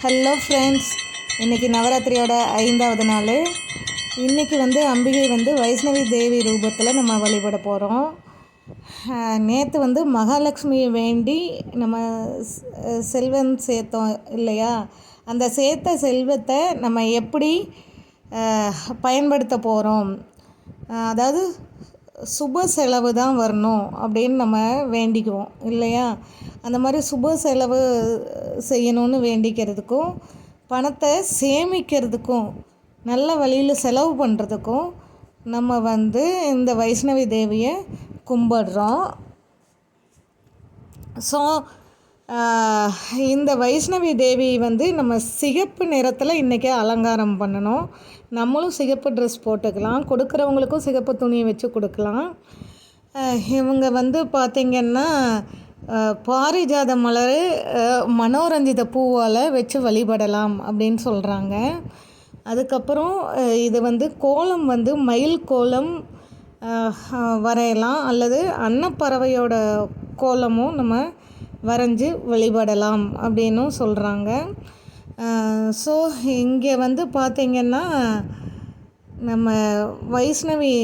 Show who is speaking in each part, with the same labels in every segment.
Speaker 1: Hello friends இன்றைக்கி நவராத்திரியோட ஐந்தாவது நாள். இன்றைக்கி வந்து அம்பிகை வந்து வைஷ்ணவி தேவி ரூபத்தில் நம்ம வழிபட போகிறோம் நேற்று வந்து மகாலட்சுமியை வேண்டி நம்ம செல்வம் சேர்த்தோம் இல்லையா? அந்த சேர்த்த செல்வத்தை நம்ம எப்படி பயன்படுத்த போகிறோம் அதாவது சுப செலவு தான் வரணும் அப்படின்னு நம்ம வேண்டிக்குவோம் இல்லையா? அந்த மாதிரி சுப செலவு செய்யணும்னு வேண்டிக்கிறதுக்கும் பணத்தை சேமிக்கிறதுக்கும் நல்ல வழியில் செலவு பண்ணுறதுக்கும் நம்ம வந்து இந்த வைஷ்ணவி தேவியை கும்பிடுறோம். ஸோ இந்த வைஷ்ணவி தேவி வந்து நம்ம சிகப்பு நிறத்தில் இன்றைக்கி அலங்காரம் பண்ணணும். நம்மளும் சிகப்பு ட்ரெஸ் போட்டுக்கலாம். கொடுக்குறவங்களுக்கும் சிகப்பு துணியை வச்சு கொடுக்கலாம். இவங்க வந்து பார்த்திங்கன்னா பாரிஜாத மலர் மனோரஞ்சித பூவால் வச்சு வழிபடலாம் அப்படின்னு சொல்கிறாங்க அதுக்கப்புறம் இது வந்து கோலம் வந்து மயில் கோலம் வரையலாம். அல்லது அன்னப்பறவையோட கோலமும் நம்ம வரைஞ்சி வழிபடலாம் அப்படின்னும் சொல்கிறாங்க ஸோ இங்கே வந்து பார்த்திங்கன்னா நம்ம வைஷ்ணவி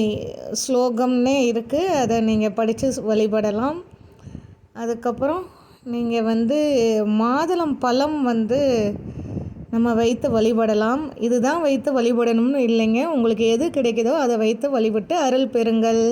Speaker 1: ஸ்லோகம்னே இருக்குது அதை நீங்கள் படித்து வழிபடலாம். அதுக்கப்புறம் நீங்கள் வந்து மாதுளம் பழம் வந்து நம்ம வைத்து வழிபடலாம். இதுதான் வைத்து வழிபடணும்னு இல்லைங்க. உங்களுக்கு எது கிடைக்குதோ அதை வைத்து வழிபட்டு அருள் பெறுங்கள்.